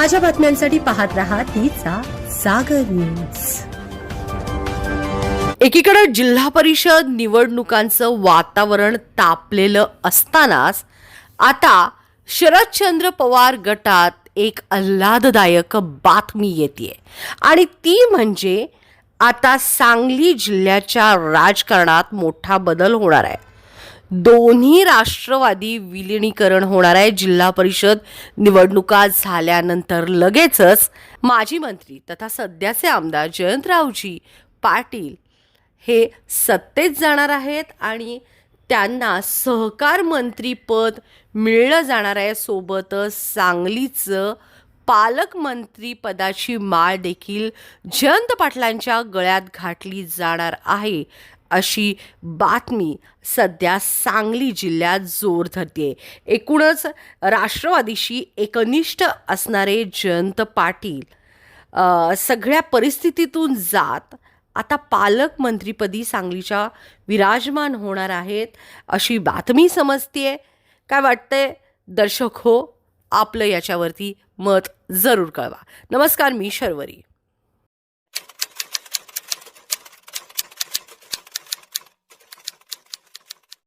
ताज्या बातम्यांसाठी पाहत राहा तिचा सागर न्यूज. एकीकडे जिल्हा परिषद निवडणुकांचं वातावरण तापलेलं असतानाच आता शरदचंद्र पवार गटात एक आल्हाददायक बातमी येते आणि ती म्हणजे आता सांगली जिल्ह्याच्या राजकारणात मोठा बदल होणार आहे. दोन्ही राष्ट्रवादी विलिनीकरण होणार आहे. जिल्हा परिषद निवडणुका झाल्यानंतर लगेचच माजी मंत्री तथा सध्याचे आमदार जयंतरावजी पाटील हे सत्तेत जाणार आहेत आणि त्यांना सहकार मंत्रीपद मिळलं जाणार आहे. सोबतच सांगलीचं पालकमंत्री पदाची माळ देखील जयंत पाटलांच्या गळ्यात घातली जाणार आहे. अशी बातमी सध्या सांगली जिल्ह्यात जोर धरते एकूणच राष्ट्रवादीशी एकनिष्ठ असणारे जयंत पाटील सगळ्या परिस्थितीतून जात आता पालकमंत्रीपदी सांगलीच्या विराजमान होणार आहेत अशी बातमी समजते काय वाटतंय? दर्शक हो आपलं याच्यावरती मत जरूर कळवा. नमस्कार मी शर्वरी.